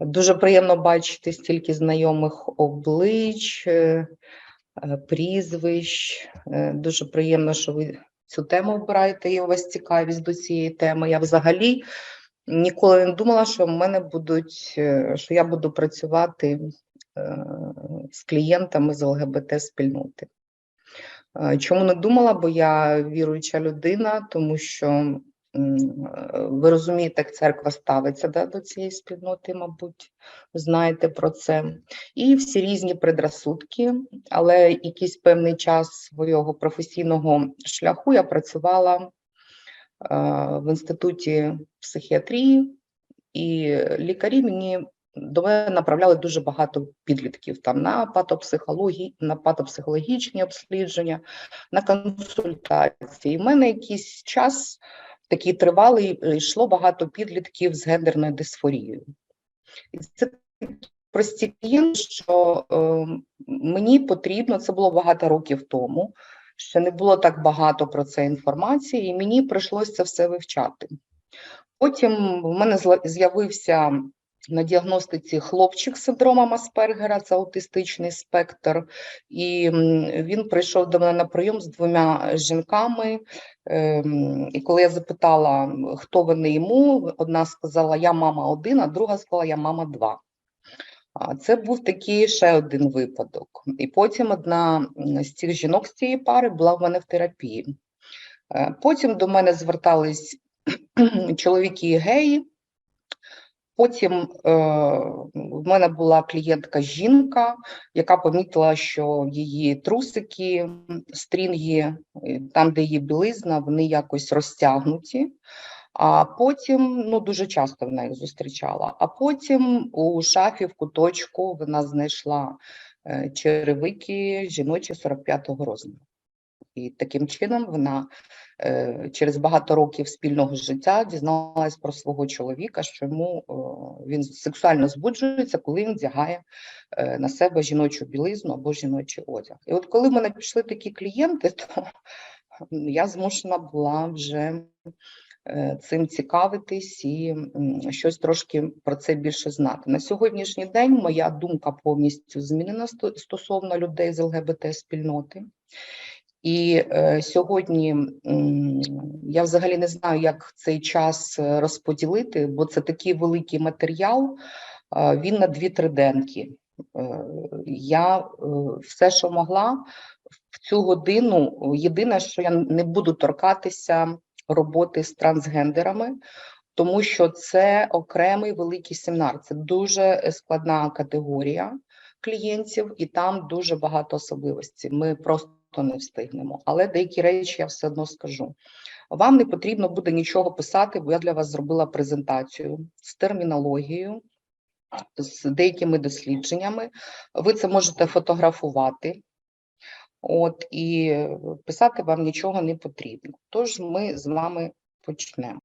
Дуже приємно бачити стільки знайомих облич, е, е, прізвищ. Е, Дуже приємно, що ви цю тему обираєте і у вас цікавість до цієї теми. Я взагалі ніколи не думала, що в мене будуть, що я буду працювати з клієнтами з ЛГБТ спільноти. Е, Чому не думала? Бо я віруюча людина, тому що ви розумієте, як церква ставиться да, до цієї спільноти, мабуть, знаєте про це. І всі різні предрасудки, але якийсь певний час свого професійного шляху я працювала е, в інституті психіатрії, і лікарі мені до мене направляли дуже багато підлітків там на патопсихології, на патопсихологічні обслідження, на консультації. І в мене якийсь час такий тривалий е, йшло багато підлітків з гендерною дисфорією. І це прості що е, мені потрібно, це було багато років тому, ще не було так багато про це інформації, і мені прийшлося це все вивчати. Потім в мене з'явився на діагностиці хлопчик з синдромом Аспергера, це аутистичний спектр, і він прийшов до мене на прийом з двома жінками. ем, І коли я запитала, хто вони йому, одна сказала, я мама один, а друга сказала, я мама два. Це був такий ще один випадок. І потім одна з цих жінок з цієї пари була в мене в терапії. Е, Потім до мене звертались чоловіки геї. Потім е, в мене була клієнтка жінка, яка помітила, що її трусики, стрінги, е, там, де її білизна, вони якось розтягнуті. А потім, ну дуже часто вона їх зустрічала. А потім у шафі в куточку вона знайшла е, черевики жіночі 45-го розміру. І таким чином вона е, через багато років спільного життя дізналась про свого чоловіка, що йому е, він сексуально збуджується, коли він вдягає е, на себе жіночу білизну або жіночий одяг. І от коли мене пішли такі клієнти, то я змушена була вже е, цим цікавитись і щось трошки про це більше знати. На сьогоднішній день моя думка повністю змінена стосовно людей з ЛГБТ спільноти. І е, сьогодні м, я взагалі не знаю, як цей час розподілити, бо це такий великий матеріал, е, він на дві триденки. Е, я е, все, що могла в цю годину, єдине, що я не буду торкатися роботи з трансгендерами, тому що це окремий великий семінар. Це дуже складна категорія клієнтів, і там дуже багато особливостей. Ми просто не встигнемо. Але деякі речі я все одно скажу. Вам не потрібно буде нічого писати, бо я для вас зробила презентацію з термінологією, з деякими дослідженнями. Ви це можете фотографувати. От і писати вам нічого не потрібно. Тож ми з вами почнемо.